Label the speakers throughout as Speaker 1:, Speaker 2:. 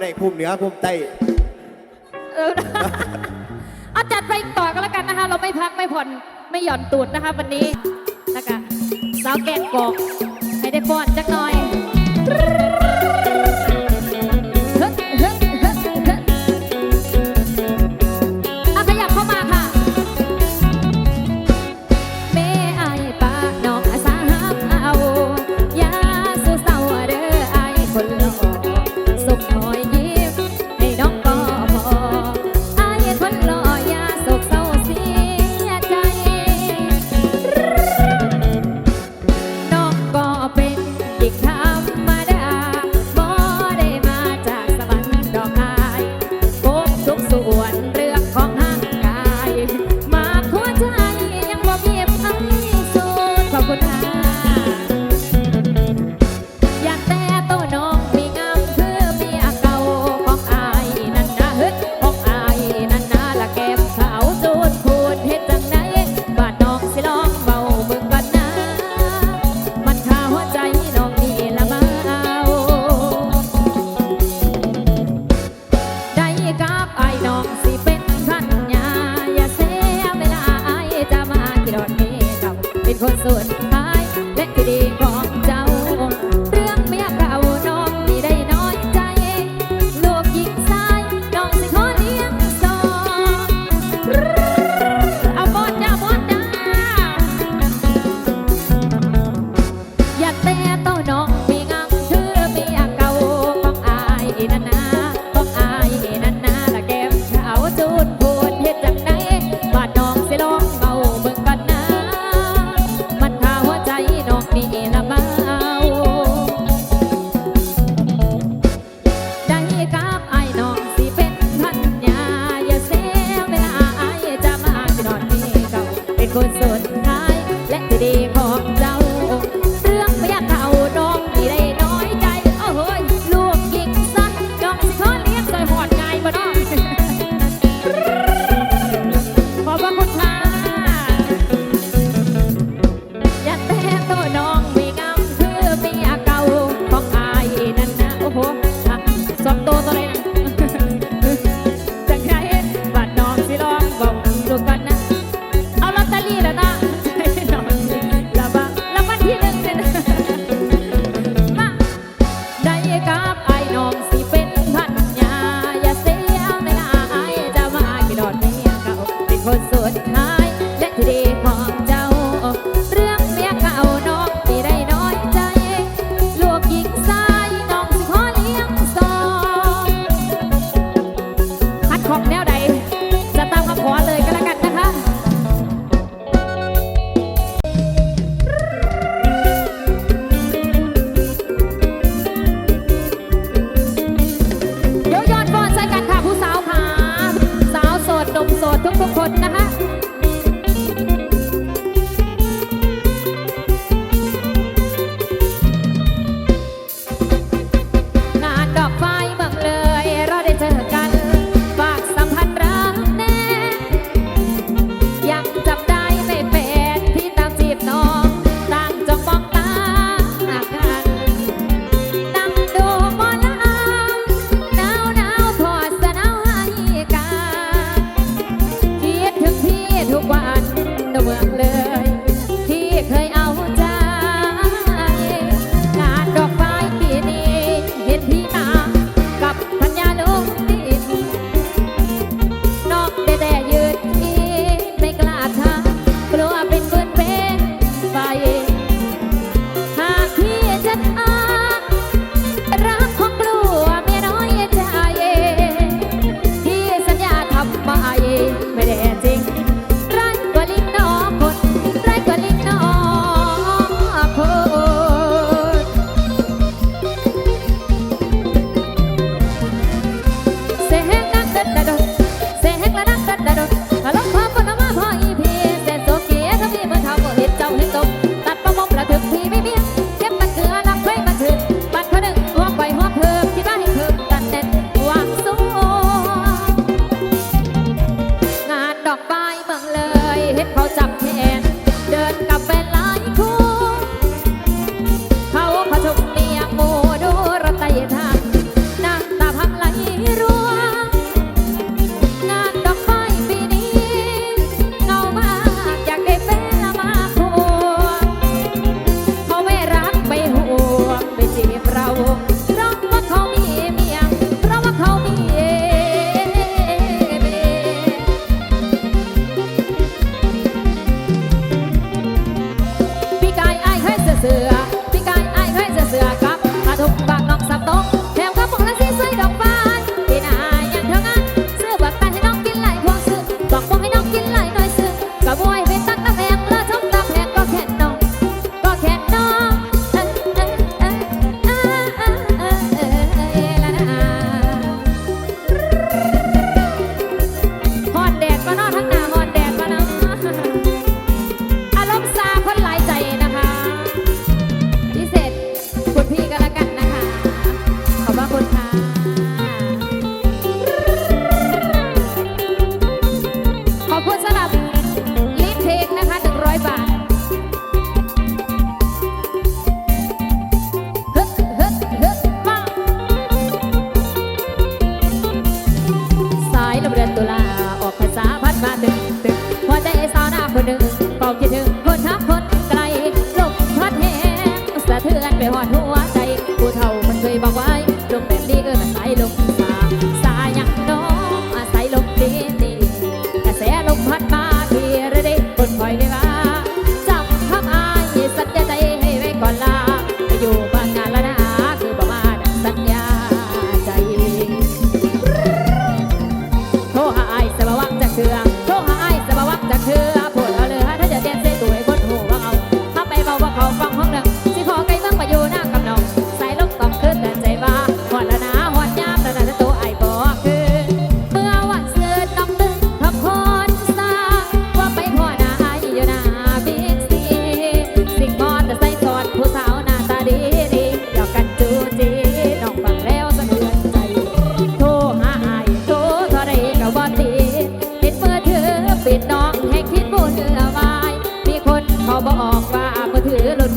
Speaker 1: ได้ภูมิเหนือ
Speaker 2: ภูมิใต้
Speaker 1: เออาจัดไปต่อก็แล้วกันนะคะ เราไม่พักไม่ผ่อนไม่หย่อนตูดนะคะวันนี้นะคะสาวแก่กอกให้ได้ป้อนจักหน่อย คนสุดท้าย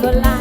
Speaker 1: cuando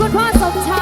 Speaker 1: คุณพ่อสมชาย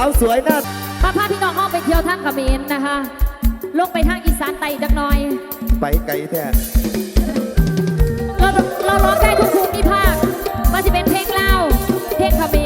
Speaker 1: าวสวยนั่นมาพาพี่น้องห้องไปเที่ยวทางเขมรนะคะ ลงไปทางอีสานไต่จักหน่อย ไปไกลแท้เราเราร้องได้ทุกภูมิภาคมันจะเป็นเพลงเลาเพลงเขมร